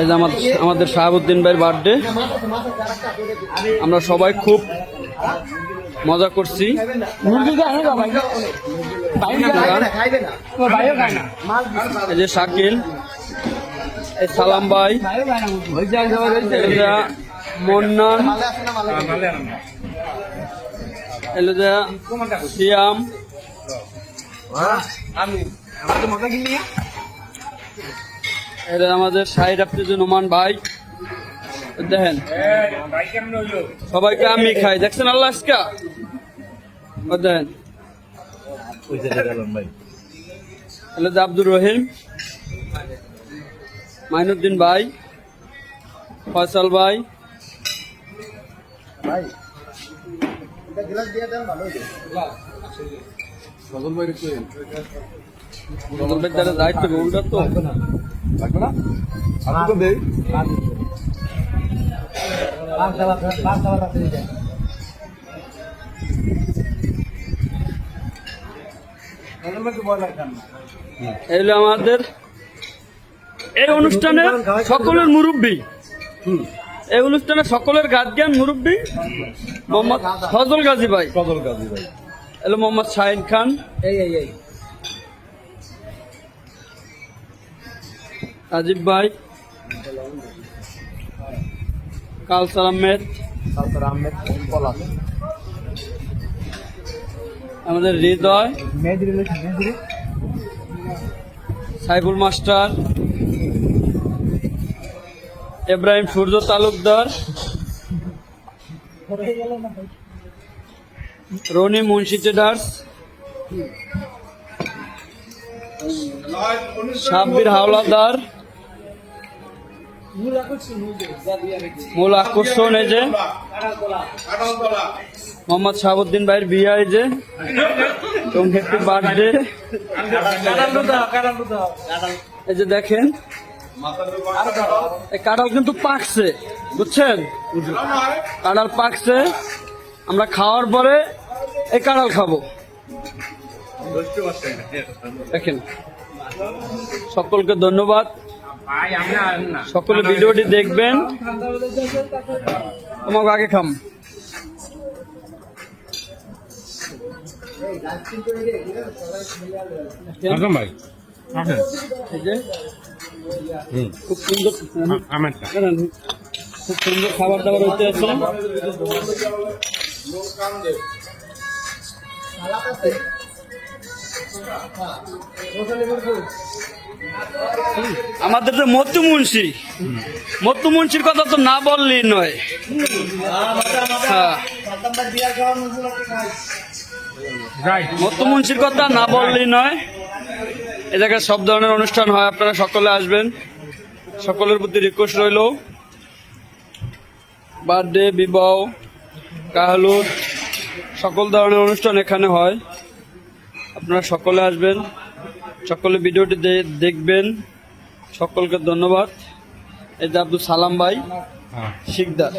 এই যে আমাদের আমাদের শাহাবুদ্দিন ভাইয়ের বার্থডে আমরা সবাই খুব মজা করছি। এই যে শাকিল, এই সালাম ভাই, এই যে মন্নান, এই যে সিয়াম। এটা আমাদের শাহিদ আফ্রিজুর নোমান ভাই। দেখেন। সবাইকে আমি খাই। দেখছেন আল্লাহ আজকা? দেখেন। এটা আব্দুর রহিম। মাইনুদ্দিন ভাই। ফয়সাল ভাই। সজল ভাই দায়িত্ব তো। আমাদের এই অনুষ্ঠানে সকলের মুরব্বী। এই অনুষ্ঠানে সকলের গার্জিয়ান মুরব্বী মোহাম্মদ ফজল গাজী ভাই। ফজল গাজী ভাই। এলো মোহাম্মদ শাহিন খান। রাজীব ভাই। কালসার আহমেদ। তারপর আহমেদ পলাশ আমাদের হৃদয়। সাইবুল মাস্টার। ইব্রাহিম সূর্য তালুকদার। রনি মুন্সি ট্রেডার্স। সাব্বির হাওলাদার। মূল আকর্ষণ এই যে। মোহাম্মদ শাহাবুদ্দিন ভাইয়ের বিয়ে এই যে। বার্থডে এই যে দেখেন। কাঁঠাল কিন্তু পাকছে, বুঝছেন? কাঁঠাল পাকছে। আমরা খাওয়ার পরে এই কাঁঠাল খাব। দেখেন। সকলকে ধন্যবাদ। সকলে ভিডিওটি দেখবেন। তোমাকে আগে খাম। ভাই। খুব সুন্দর খুব সুন্দর খাবার দাবার হতে আছে আমাদের তো মত্তু মুন্সি। মত্তু মুন্সির কথা তো না বললেই নয়। হ্যাঁ। মত্তু মুন্সির কথা না বললেই নয়। এ জায়গায় সব ধরনের অনুষ্ঠান হয়, আপনারা সকলে আসবেন। সকলের প্রতি রিকোয়েস্ট রইল। বার্থডে বিবাহ কাহালুট সকল ধরনের অনুষ্ঠান এখানে হয়। আপনারা সকলে আসবেন, সকলে ভিডিওটি দেখবেন। সকলকে ধন্যবাদ। এটা আব্দুল সালাম ভাই, শিকদার।